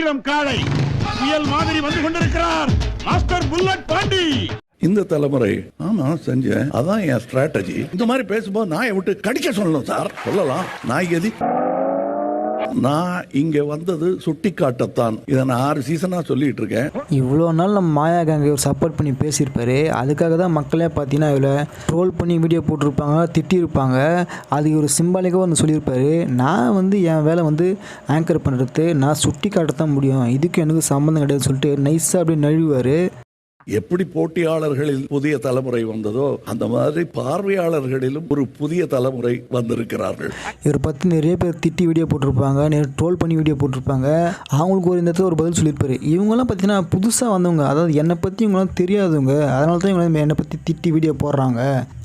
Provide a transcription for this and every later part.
ஆயிரம் காளை. புயல் மாதிரி வந்து கொண்டிருக்கிறார். Master bullet Pandi. இந்த தலைமுறை ஆமா செஞ்சேன் அதான் என் ஸ்ட்ராட்டஜி இந்த மாதிரி பேசும்போது நாயை விட்டு கடிக்க சொல்லணும் சார். சொல்லலாம். நாய் எதி நான் இங்க வந்தது சுட்டி காட்டத்தான் இதை நான் ஆறு சீசனா சொல்லிட்டு இருக்கேன் இவ்வளோ நாள் நம்ம மாயா கேங்க சப்போர்ட் பண்ணி பேசியிருப்பாரு. அதுக்காக தான் மக்களே பார்த்தீங்கன்னா இவ்வளோ ட்ரோல் பண்ணி வீடியோ போட்டிருப்பாங்க திட்டியிருப்பாங்க. அது ஒரு சிம்பாலிக்காக வந்து சொல்லியிருப்பாரு. நான் வந்து என் வேலை வந்து ஆங்கர் பண்ணுறது நான் சுட்டி காட்டத்தான் முடியும். இதுக்கு எனக்கு சம்மந்தம் கிடையாதுன்னு சொல்லிட்டு நைஸாக அப்படியே நழுவார் எப்படி போட்டியாளர்களில் புதிய தலைமுறை வந்ததோ அந்த மாதிரி பார்வையாளர்களிலும் ஒரு புதிய தலைமுறை வந்திருக்கிறார்கள். இவரை பற்றி நிறைய பேர் திட்டி வீடியோ போட்டிருப்பாங்க நிறைய ட்ரோல் பண்ணி வீடியோ போட்டிருப்பாங்க. அவங்களுக்கு ஒரு இந்த இடத்துல ஒரு பதில் சொல்லியிருப்பாரு. இவங்கெல்லாம் பார்த்தீங்கன்னா புதுசாக வந்தவங்க. அதாவது என்னை பற்றி இவங்களாம் தெரியாதவங்க. அதனால தான் இவங்க என்னை பற்றி திட்டி வீடியோ போடுறாங்க.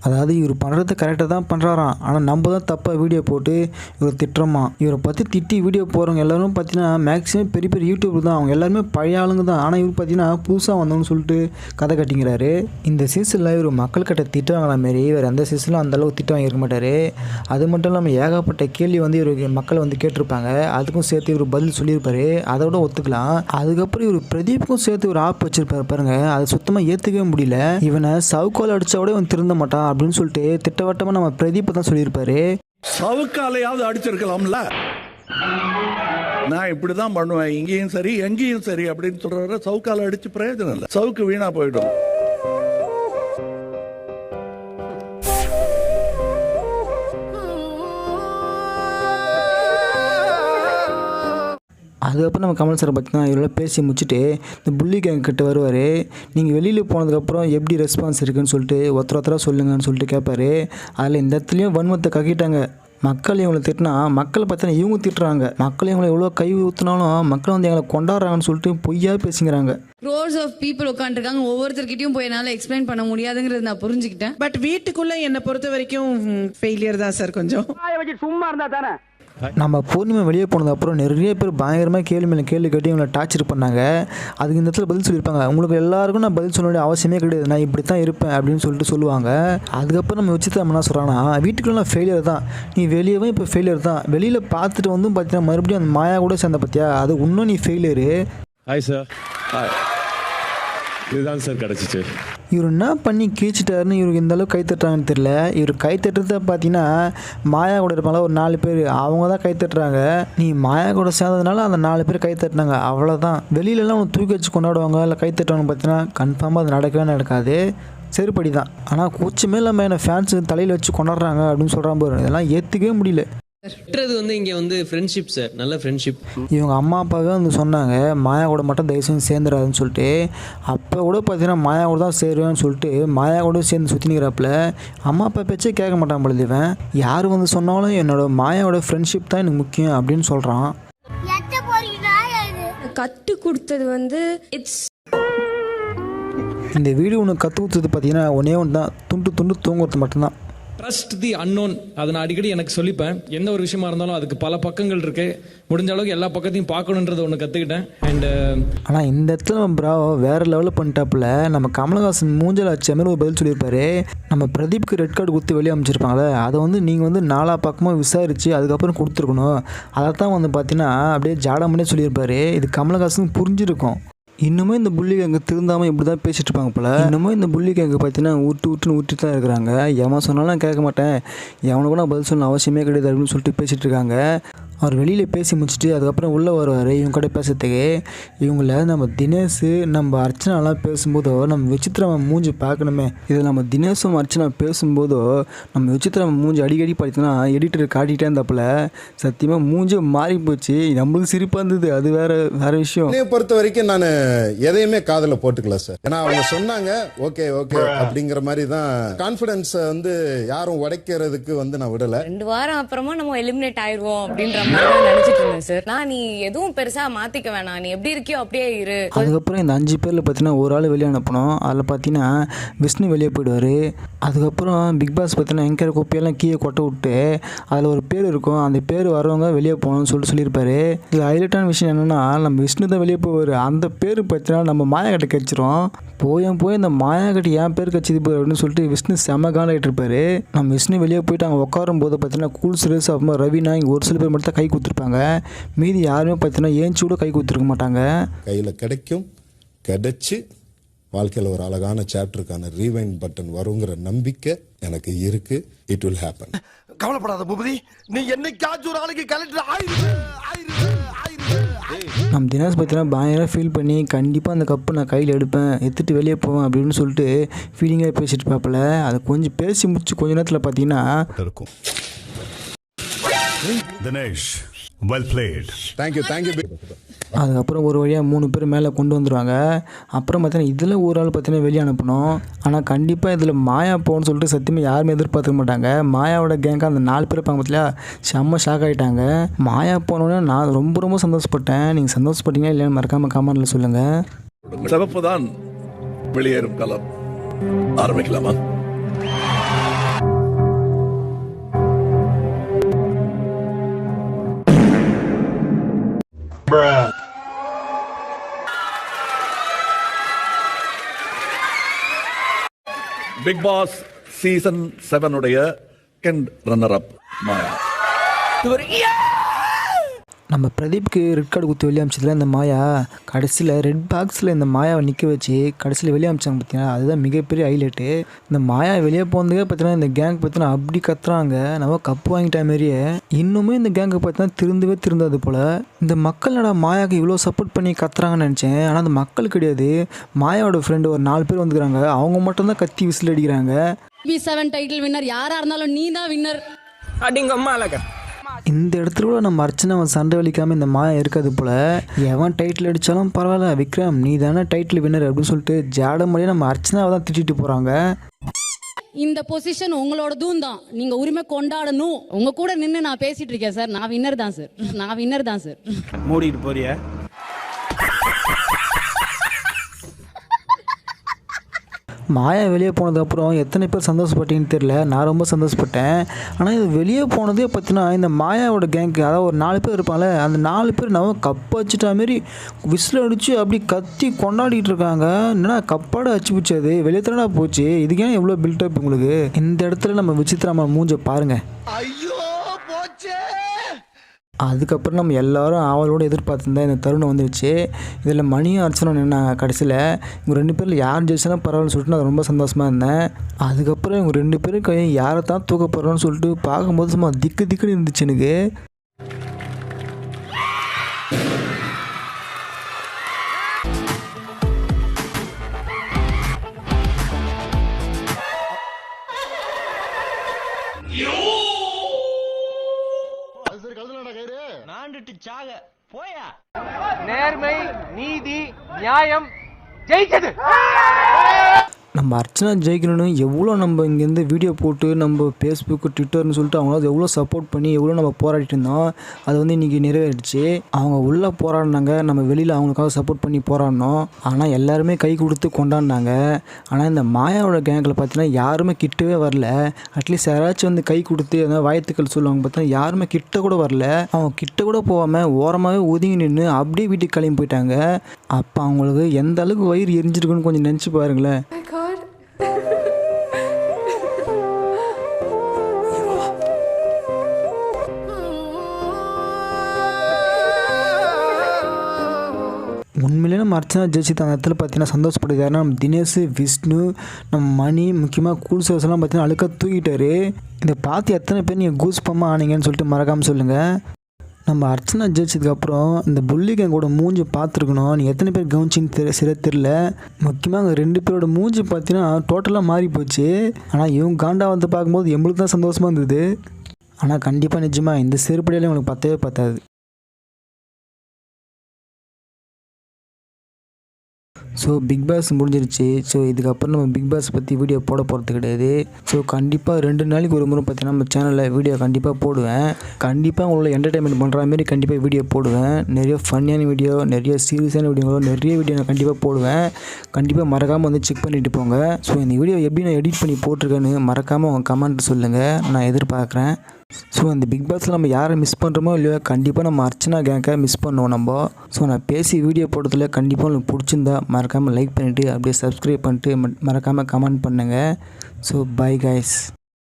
அதாவது இவர் பண்ணுறது கரெக்டாக தான் பண்ணுறாராம் ஆனால் நம்ம தான் தப்பாக வீடியோ போட்டு இவர் திட்டுறோமா? இவரை பற்றி திட்டி வீடியோ போகிறவங்க எல்லோரும் பார்த்தீங்கன்னா மேக்ஸிமம் பெரிய பெரிய யூடியூப் தான். அவங்க எல்லாருமே பழைய ஆளுங்க தான். ஆனால் இவர் பார்த்தீங்கன்னா புதுசாக வந்தோம்னு சொல்லிட்டு கதை கட்டிங்கிறாரு. இந்த சீசனில் இவர் மக்கள் கிட்ட திட்டு வாங்கின மாரி இவர் அந்த சீசனில் அந்தளவுக்கு திட்டு வாங்கியிருக்க மாட்டார். அது மட்டும் இல்லாமல் ஏகப்பட்ட கேள்வி வந்து இவருக்கு மக்கள் வந்து கேட்டிருப்பாங்க. அதுக்கும் சேர்த்து இவர் பதில் சொல்லியிருப்பார். அதை விட ஒத்துக்கலாம். அதுக்கப்புறம் இவர் பிரதீப்புக்கும் சேர்த்து ஒரு ஆப் வச்சிருப்பாரு பாருங்க. அது சுத்தமாக ஏற்றுக்கவே முடியல. இவனை சவுக்கால் அடித்தா கூட இவன் திருந்த மாட்டான் அப்படின்னு சொல்லிட்டு திட்டவட்டமாக நம்ம பிரதீப் தான் சொல்லியிருப்பாரு. சவுக்காலையாவது அடிச்சிருக்கலாம்ல. நான் இப்படிதான் பண்ணுவேன். இங்கேயும் சரி எங்கேயும் சரி அப்படின்னு சொல்றவரை சவுக்கால அடிச்சு பிரயோஜனம் இல்லை. சவுக்கு வீணா போயிடும். அதுக்கப்புறம் நம்ம கமல் சாரை பார்த்தீங்கன்னா இவரோட பேசி முடிச்சுட்டு இந்த புள்ளி கேங் கிட்ட வருவார். நீங்கள் வெளியில் போனதுக்கப்புறம் எப்படி ரெஸ்பான்ஸ் இருக்குன்னு சொல்லிட்டு ஒருத்தர் ஒருத்தராக சொல்லுங்கன்னு சொல்லிட்டு கேட்பாரு அதில் இந்த இடத்துலையும் வன்மத்தை கக்கிட்டாங்க. மக்கள் இவங்களை திட்டினா மக்கள் பார்த்தீங்கன்னா இவங்க திட்டுறாங்க. மக்கள் இவங்களை எவ்வளோ கை ஊற்றினாலும் மக்கள் வந்து எங்களை கொண்டாடுறாங்கன்னு சொல்லிட்டு பொய்யா பேசிக்கிறாங்க. ரோர்ஸ் ஆஃப் பீப்புள் உட்காந்துருக்காங்க ஒவ்வொருத்தர்கிட்டயும் போய் என்னால எக்ஸ்பிளைன் பண்ண முடியாதுங்கிறது நான் புரிஞ்சுக்கிட்டேன். பட் வீட்டுக்குள்ள என்னை பொறுத்த வரைக்கும் ஃபெயிலியர் தான் சார் கொஞ்சம். நம்ம பூர்ணிமா வெளியே போனது அப்புறம் நிறைய பேர் பயங்கரமாக கேள்வி மேலே கேள்வி கேட்டு இவங்களை டார்ச்சர் பண்ணாங்க. அதுக்கு இந்த இடத்துல பதில் சொல்லியிருப்பாங்க. உங்களுக்கு எல்லாருக்கும் நான் பதில் சொல்ல வேண்டிய அவசியமே கிடையாது. நான் இப்படி தான் இருப்பேன் அப்படின்னு சொல்லிட்டு சொல்லுவாங்க. அதுக்கப்புறம் நம்ம வச்சு நம்ம என்ன சொல்கிறாங்கன்னா வீட்டுக்குள்ள நான் ஃபெயிலியர் தான். நீ வெளியவே இப்போ ஃபெயிலியர் தான். வெளியில் பார்த்துட்டு வந்து பார்த்தீங்கன்னா மறுபடியும் அந்த மாயா கூட சேர்ந்த பார்த்தியா அது இன்னும் நீ ஃபெயிலியரு ஹாய் சார் இதுதான் சார் கிடச்சிச்சு. இவர் என்ன பண்ணி கீழ்ச்சிட்டாருன்னு இவருக்கு இந்த அளவுக்கு கை தட்டுறாங்கன்னு தெரியல. இவர் கை தட்டுறத பார்த்தீங்கன்னா மாயா கூட இருப்பாங்களா ஒரு நாலு பேர். அவங்க தான் கை தட்டுறாங்க. நீ மாயா கூட சேர்ந்ததுனால அந்த நாலு பேர் கை தட்டினாங்க. அவ்வளோதான் வெளியிலலாம் அவங்க தூக்கி வச்சு கொண்டாடுவாங்க இல்லை கை தட்டுவாங்க பார்த்தீங்கன்னா கன்ஃபார்மாக அது நடக்கவே நடக்காது. செருப்படி தான் ஆனால் கூச்சமே இல்லாமல் என்ன ஃபேன்ஸு தலையில் வச்சு கொண்டாடுறாங்க அப்படின்னு சொல்கிறான் பாரு. இதெல்லாம் ஏற்றுக்கவே முடியல. வெட்டுறது வந்து இங்கே வந்து ஃப்ரெண்ட்ஷிப் சார் நல்ல ஃப்ரெண்ட்ஷிப் இவங்க அம்மா அப்பாவே வந்து சொன்னாங்க மாயா கூட மட்டும் தயவு செஞ்சு சேர்ந்துடாதுன்னு சொல்லிட்டு அப்போ கூட பார்த்தீங்கன்னா மாயா கூட தான் சேருவேன்னு சொல்லிட்டு மாயா கூட சேர்ந்து சுற்றி நிற்கிறாப்புல அம்மா அப்பா பேச்சே கேட்க மாட்டான் பொழுது இவன். யார் வந்து சொன்னாலும் என்னோட மாயாவோட ஃப்ரெண்ட்ஷிப் தான் எனக்கு முக்கியம் அப்படின்னு சொல்கிறான் கத்து கொடுத்தது வந்து இட்ஸ் இந்த வீடியோ உனக்கு கற்று கொடுத்தது பார்த்தீங்கன்னா ஒன்றே ஒன்று தான் துண்டு துண்டு தூங்குறது மட்டும்தான். ட்ரஸ்ட் தி அன்னோன் அதை நான் அடிக்கடி எனக்கு சொல்லிப்பேன். எந்த ஒரு விஷயமா இருந்தாலும் அதுக்கு பல பக்கங்கள் இருக்கு. முடிஞ்ச அளவுக்கு எல்லா பக்கத்தையும் பார்க்கணுன்றத ஒன்று கற்றுக்கிட்டேன் அண்டு uh, ஆனால் இந்த இடத்துல நம்ம ப்ராவோ வேறு லெவலில் பண்ணிட்டாப்புல நம்ம கமலஹாசன் மூஞ்சல் அச்ச மாதிரி ஒரு பதில் சொல்லியிருப்பாரு. நம்ம பிரதீப்க்கு ரெட் கார்டு கொடுத்து வெளியே அமைச்சிருப்பாங்களே அதை வந்து நீங்கள் வந்து நாலா பக்கமாக விசாரித்து அதுக்கப்புறம் கொடுத்துருக்கணும். அதை தான் வந்து பார்த்தீங்கன்னா அப்படியே ஜாடமனே சொல்லியிருப்பாரு. இது கமலஹாசன் புரிஞ்சிருக்கும். இன்னுமே இந்த புள்ளி அங்கே திருந்தாமல் இப்படி தான் பேசிட்டு இருப்பாங்க போல. இன்னமும் இந்த புள்ளி அங்கே பார்த்தீங்கன்னா ஊட்டு ஊட்டுன்னு ஊட்டி தான் இருக்கிறாங்க. எவன் சொன்னாலும் நான் கேட்க மாட்டேன். எவனுக்கும் நான் பதில் சொல்ல அவசியமே கிடையாது அப்படின்னு சொல்லிட்டு பேசிட்டு இருக்காங்க. அவர் வெளியில் பேசி முடிச்சுட்டு அதுக்கப்புறம் உள்ளே வருவார் இவங்க கூட பேசுறதுக்கு. இவங்கள நம்ம தினேஷ் நம்ம அர்ச்சனாலாம் பேசும்போதோ நம்ம விசித்திரமா மூஞ்சி பார்க்கணுமே. இதில் நம்ம தினேஷும் அர்ச்சனா பேசும்போதோ நம்ம விசித்திரமா மூஞ்சி அடிக்கடி பார்த்தீங்கன்னா எடிட்டர் காட்டிகிட்டே இருந்தாப்புல. சத்தியமாக மூஞ்சி மாறி போச்சு நம்மளுக்கு சிரிப்பாக இருந்தது. அது வேற வேற விஷயம். பொறுத்த வரைக்கும் நான் எதையுமே காதுல போட்டுக்கல சார் ஏன்னா அவங்க சொன்னாங்க ஓகே ஓகே அப்படிங்கிற மாதிரி தான் கான்பிடன்ஸ் வந்து யாரும் உடைக்கிறதுக்கு வந்து நான் விடல. ரெண்டு வாரம் அப்புறமா நம்ம எலிமினேட் ஆயிருவோம் அப்படின்ற மாதிரி தான் நினைச்சிட்டு இருந்தேன் சார் நான் நீ எதுவும் பெருசா மாத்திக்க வேணாம். நீ எப்படி இருக்கியோ அப்படியே இரு. அதுக்கப்புறம் இந்த அஞ்சு பேரில் பார்த்தீங்கன்னா ஒரு ஆள் வெளியே அனுப்பணும் அதில் பார்த்தீங்கன்னா விஷ்ணு வெளியே போயிடுவார். அதுக்கப்புறம் பிக் பாஸ் பார்த்தீங்கன்னா எங்கே குப்பையெல்லாம் கீழே கொட்ட விட்டு அதில் ஒரு பேர் இருக்கும். அந்த பேர் வரவங்க வெளியே போகணும்னு சொல்லிட்டு சொல்லியிருப்பாரு. இதில் ஹைலைட்டான விஷயம் என்னென்னா நம்ம விஷ்ணு தான் வெளியே போவார். அந்த பேர் பார்த்தீங்கன்னா நம்ம மாயா கிட்ட கிடச்சிரும் போயும் போய் இந்த மாயா கட்டி என் பேர் கட்சி போய் அப்படின்னு சொல்லிட்டு விஷ்ணு செம காலாயிட்டு இருப்பாரு. நம்ம விஷ்ணு வெளியே போயிட்டு அங்கே உட்காரும் போது பார்த்தீங்கன்னா கூல் சுரேஷ் அப்புறமா ரவினா இங்கே ஒரு சில பேர் மட்டும் தான் கை கொடுத்துருப்பாங்க. மீதி யாருமே பார்த்தீங்கன்னா ஏஞ்சி கூட கை கொடுத்துருக்க மாட்டாங்க. கையில் கிடைக்கும் கிடைச்சு வாழ்க்கையில் ஒரு அழகான சாப்டருக்கான ரீவைண்ட் பட்டன் வருங்கிற நம்பிக்கை எனக்கு இருக்கு. இட் வில் ஹேப்பன் கவலைப்படாத பூபதி நீ என்னைக்காச்சும் ஒரு ஆளுக்கு கலெக்டர் ஆயிரு ஆயிரு. நம்ம தினேஷ் பார்த்தீங்கன்னா பயங்கர ஃபீல் பண்ணி கண்டிப்பாக அந்த கப்பு நான் கையில் எடுப்பேன். எடுத்துட்டு வெளியே போவேன் அப்படின்னு சொல்லிட்டு ஃபீலிங்காக பேசிட்டு பார்ப்பல அதை கொஞ்சம் பேசி முடிச்சு கொஞ்ச நேரத்தில் பார்த்தீங்கன்னா இருக்கும். Dinesh well played thank you thank you அதுக்கப்புறம் ஒரு வழியாக மூணு பேர் மேலே கொண்டு வந்துடுவாங்க அப்புறம் பார்த்தீங்கன்னா இதில் ஒரு ஆள் பார்த்தீங்கன்னா வெளியே அனுப்பணும். ஆனால் கண்டிப்பாக இதில் மாயா போகணும்னு சொல்லிட்டு சத்தியமாக யாருமே எதிர்பார்த்துக்க மாட்டாங்க. மாயாவோட கேங்காக அந்த நாலு பேர் இருப்பாங்க பார்த்தியா செம்ம ஷாக் ஆகிட்டாங்க மாயா போனோன்னே நான் ரொம்ப ரொம்ப சந்தோஷப்பட்டேன். நீங்கள் சந்தோஷப்பட்டீங்களா இல்லையான்னு மறக்காமல் கமெண்ட்டில் சொல்லுங்கள் சிவப்பு தான் வெளியேறும் கலர் ஆரம்பிக்கலாமா? பிக் பாஸ் சீசன் செவனுடைய கெண்ட் ரன்னர் அப் மாயா நம்ம பிரதீப்க்கு ரெட் கார்டு குத்தி வெளியே அமிச்சதுல இந்த மாயா கடைசியில் ரெட் பாக்ஸில் இந்த மாயாவை நிற்க வச்சு கடைசியில் வெளியே அமிச்சாங்க பார்த்தீங்கன்னா அதுதான் மிகப்பெரிய ஹைலைட்டு இந்த மாயா வெளியே போனதுக்கே பார்த்தீங்கன்னா இந்த கேங் பார்த்தீங்கன்னா அப்படி கத்துறாங்க. நம்ம கப்பு வாங்கிட்ட மாதிரியே இன்னுமே இந்த கேங்கை பார்த்தீங்கன்னா திருந்தவே திருந்தாது போல். இந்த மக்கள் நட மாயாவுக்கு இவ்வளோ சப்போர்ட் பண்ணி கத்துறாங்கன்னு நினச்சேன். ஆனால் அந்த மக்கள் கிடையாது. மாயாவோட ஃப்ரெண்டு ஒரு நாலு பேர் வந்துக்கிறாங்க. அவங்க மட்டும்தான் கத்தி விசில் அடிக்கிறாங்க. பி செவன் டைட்டில் வின்னர் யாரா இருந்தாலும் நீ தான் வின்னர் இந்த இடத்துல கூட நம்ம அர்ச்சனை அவன் சண்டை வலிக்காமல் இந்த மாயா இருக்காது போல். எவன் டைட்டில் அடித்தாலும் பரவாயில்ல விக்ரம் நீ தானே டைட்டில் வின்னர் அப்படின்னு சொல்லிட்டு ஜாட மொழியாக நம்ம அர்ச்சனாவை தான் திட்டிட்டு போகிறாங்க இந்த பொசிஷன் உங்களோடதும் தான். நீங்க உரிமை கொண்டாடணும். உங்க கூட நின்று நான் பேசிட்டு இருக்கேன் சார் நான் வின்னர் தான் சார் நான் வின்னர் தான் சார் மூடிட்டு போறிய? மாயா வெளியே போனதுக்கப்புறம் எத்தனை பேர் சந்தோஷப்பட்டீங்கன்னு தெரியல. நான் ரொம்ப சந்தோஷப்பட்டேன். ஆனால் இது வெளியே போனதே பார்த்தீங்கன்னா இந்த மாயாவோட கேங்க்கு அதாவது ஒரு நாலு பேர் இருப்பாங்களே அந்த நாலு பேர் நம்ம கப் வச்சுட்டா மாரி விசில் அடித்து அப்படி கத்தி கொண்டாடிட்டு இருக்காங்க. என்னடா கப்பாட அச்சு பிடிச்சது வெளியே தானடா போச்சு. இதுக்கே எவ்வளோ பில்டப் உங்களுக்கு? இந்த இடத்துல நம்ம விசித்திரமா மூஞ்ச பாருங்கள் ஐயோ போச்சே! அதுக்கப்புறம் நம்ம எல்லாரும் ஆவலோடு எதிர்பார்த்துருந்தா இந்த தருணம் வந்துடுச்சு இதில் மணியும் அர்ச்சனும் நின்னாங்க கடைசியில் இவங்க ரெண்டு பேரில் யார் ஜெயிச்சாலும் பரவாயில்ல சொல்லிட்டு நான் ரொம்ப சந்தோஷமாக இருந்தேன். அதுக்கப்புறம் இவங்க ரெண்டு பேரும் கையும் யாரை தான் தூக்க போகிறோன்னு சொல்லிட்டு பார்க்கும்போது சும்மா திக்கு திக்குன்னு இருந்துச்சு எனக்கு. நேர்மை நீதி நியாயம் ஜெயிச்சது. நம்ம அர்ச்சனா ஜெயிக்கணும்னு எவ்வளோ நம்ம இங்கேருந்து வீடியோ போட்டு நம்ம ஃபேஸ்புக்கு ட்விட்டர்னு சொல்லிட்டு அவங்களால எவ்வளோ சப்போர்ட் பண்ணி எவ்வளோ நம்ம போராடிட்டு இருந்தோம் அது வந்து இன்றைக்கி நிறைவேறிடுச்சு. அவங்க உள்ளே போராடினாங்க நம்ம வெளியில் அவங்களுக்காக சப்போர்ட் பண்ணி போராடினோம். ஆனால் எல்லாருமே கை கொடுத்து கொண்டாடினாங்க. ஆனால் இந்த மாயாவோட கேங்கில் பார்த்தீங்கன்னா யாருமே கிட்டவே வரல. அட்லீஸ்ட் யாராச்சும் வந்து கை கொடுத்து எதாவது வாழ்த்துக்கள் சொல்லுவாங்க பார்த்தீங்கன்னா யாருமே கிட்ட கூட வரல. அவங்க கிட்ட கூட போகாமல் ஓரமாகவே ஒதுங்கி நின்று அப்படியே வீட்டுக்கு கிளம்பி போயிட்டாங்க. அப்போ அவங்களுக்கு எந்த அளவுக்கு வயிறு எரிஞ்சிருக்குன்னு கொஞ்சம் நினச்சி பாருங்களேன். உண்மையிலே நம்ம அர்ச்சனா ஜெயிச்சு அந்த இடத்துல பார்த்தீங்கன்னா சந்தோஷப்படுது யாருன்னா நம்ம தினேஷ் விஷ்ணு நம்ம மணி முக்கியமாக கூல் சோர்ஸ் எல்லாம் பார்த்தீங்கன்னா அழுக்கா தூக்கிட்டாரு. இதை பார்த்து எத்தனை பேர் நீங்கள் கூஸ் பம்மா ஆனீங்கன்னு சொல்லிட்டு மறக்காமல் சொல்லுங்கள் நம்ம அர்ச்சனா ஜெயிச்சதுக்கப்புறம் இந்த புள்ளிகங்கோட மூஞ்சி பார்த்துருக்கணும். நீ எத்தனை பேர் கவனிச்சின்னு தெரிய சிற தெரில முக்கியமாக அங்கே ரெண்டு பேரோட மூஞ்சி பார்த்தீங்கன்னா டோட்டலாக மாறி போச்சு. ஆனால் இவங்க காண்டா வந்து பார்க்கும்போது எங்களுக்கு தான் சந்தோஷமாக இருந்தது. ஆனால் கண்டிப்பாக நிஜமாக இந்த செருப்படியாலே உங்களுக்கு பத்தவே பத்தாது. ஸோ பிக் பாஸ் முடிஞ்சிருச்சு. ஸோ இதுக்கப்புறம் நம்ம பிக் பாஸ் பற்றி வீடியோ போட போகிறது கிடையாது. ஸோ கண்டிப்பாக ரெண்டு நாளைக்கு ஒரு முறை பார்த்தீங்கன்னா நம்ம சேனலில் வீடியோ கண்டிப்பாக போடுவேன். கண்டிப்பாக உங்களை என்டர்டைன்மெண்ட் பண்ணுற மாதிரி கண்டிப்பாக வீடியோ போடுவேன். நிறைய ஃபன்னியான வீடியோ நிறைய சீரியஸான வீடியோ நிறைய வீடியோ நான் கண்டிப்பாக போடுவேன். கண்டிப்பாக மறக்காமல் வந்து செக் பண்ணிட்டு போங்க. ஸோ இந்த வீடியோ எப்படி நான் எடிட் பண்ணி போட்டிருக்கேன்னு மறக்காமல் உங்கள் கமெண்ட் சொல்லுங்கள் நான் எதிர்பார்க்குறேன். ஸோ இந்த பிக் பாஸில் நம்ம யாரை மிஸ் பண்ணுறோமோ இல்லையோ கண்டிப்பாக நம்ம அர்ச்சனா கேங்கை மிஸ் பண்ணுவோம் நம்ம. ஸோ நான் பேசி வீடியோ போடுறதுல கண்டிப்பாக உங்களுக்கு பிடிச்சிருந்தா மறக்காமல் லைக் பண்ணிவிட்டு அப்படியே சப்ஸ்கிரைப் பண்ணிட்டு மறக்காமல் கமெண்ட் பண்ணுங்கள் ஸோ பை கைஸ்